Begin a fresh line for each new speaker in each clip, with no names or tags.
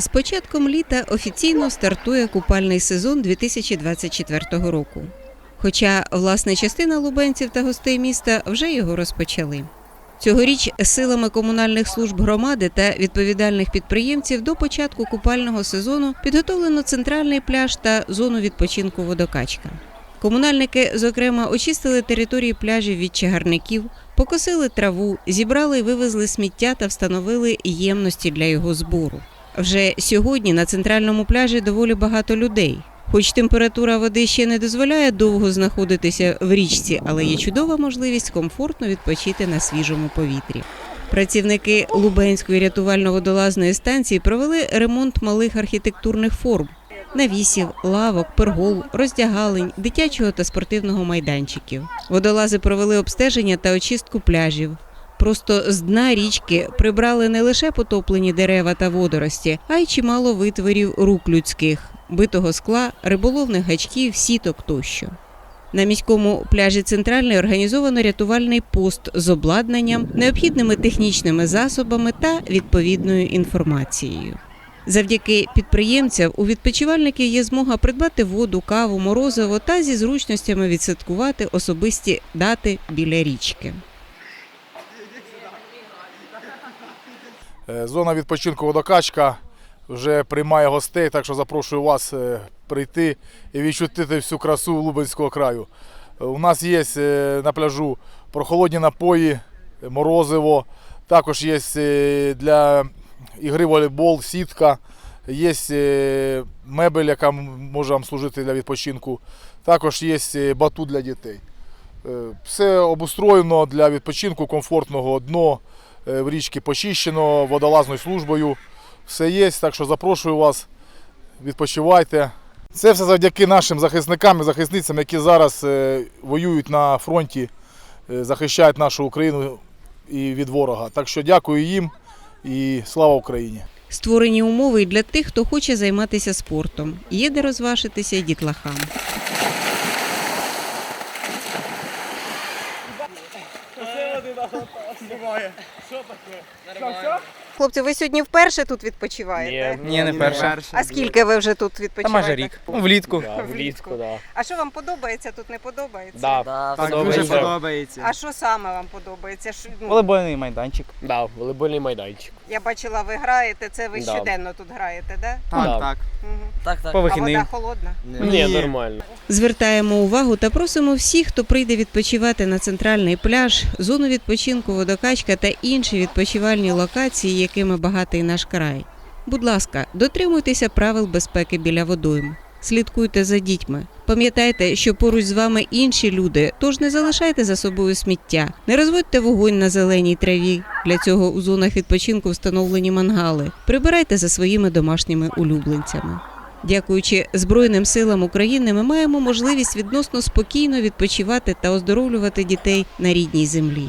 З початком літа офіційно стартує купальний сезон 2024 року. Хоча власне частина лубенців та гостей міста вже його розпочали. Цьогоріч силами комунальних служб громади та відповідальних підприємців до початку купального сезону підготовлено центральний пляж та зону відпочинку водокачка. Комунальники, зокрема, очистили території пляжів від чагарників, покосили траву, зібрали і вивезли сміття та встановили ємності для його збору. Вже сьогодні на центральному пляжі доволі багато людей. Хоч температура води ще не дозволяє довго знаходитися в річці, але є чудова можливість комфортно відпочити на свіжому повітрі. Працівники Лубенської рятувально-водолазної станції провели ремонт малих архітектурних форм навісів, лавок, пергол, роздягалень, дитячого та спортивного майданчиків. Водолази провели обстеження та очистку пляжів. Просто з дна річки прибрали не лише потоплені дерева та водорості, а й чимало витворів рук людських, битого скла, риболовних гачків, сіток тощо. На міському пляжі Центральний організовано рятувальний пост з обладнанням, необхідними технічними засобами та відповідною інформацією. Завдяки підприємцям у відпочивальників є змога придбати воду, каву, морозиво та зі зручностями відсвяткувати особисті дати біля річки.
Зона відпочинку водокачка вже приймає гостей, так що запрошую вас е, прийти і відчути всю красу Лубенського краю. Е, У нас є е, на пляжу прохолодні напої, е, морозиво, також є е, для ігри волейбол, сітка, є е, мебель, яка може вам служити для відпочинку, також є е, батут для дітей. Е, Все обустроєно для відпочинку, комфортного дно е, в річці почищено водолазною службою. Все є, так що запрошую вас, відпочивайте. Це все завдяки нашим захисникам і захисницям, які зараз е, воюють на фронті, е, захищають нашу Україну і від ворога. Так що дякую їм і слава Україні!
Створені умови й для тих, хто хоче займатися спортом. Є де розважитися й дітлахам. Хлопці, ви сьогодні вперше тут відпочиваєте?
Ні, не перше.
А скільки ви вже тут
Та
відпочиваєте?
майже рік. Ну, влітку.
Да, влітку, да.
А що вам подобається тут, не подобається?
Да,
Так,
подобається.
дуже подобається.
А що саме вам подобається? Що, ну,
Волейбольний майданчик.
Да, волейбольний майданчик.
Я бачила, ви граєте, це ви
Да.
щоденно тут граєте, да?
Так,
Да.
так.
Угу.
Так, так.
По
А
вихідним.
вода холодна?
Ні, нормально.
Звертаємо увагу та просимо всіх, хто прийде відпочивати на центральний пляж, зону відпочинку водокачка та інші відпочивальні локації, якими багатий наш край. Будь ласка, дотримуйтеся правил безпеки біля водойм. Слідкуйте за дітьми. Пам'ятайте, що поруч з вами інші люди, тож не залишайте за собою сміття, не розводьте вогонь на зеленій траві. Для цього у зонах відпочинку встановлені мангали. Прибирайте за своїми домашніми улюбленцями. Дякуючи Збройним силам України, ми маємо можливість відносно спокійно відпочивати та оздоровлювати дітей на рідній землі.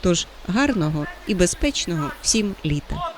Тож гарного і безпечного всім літа.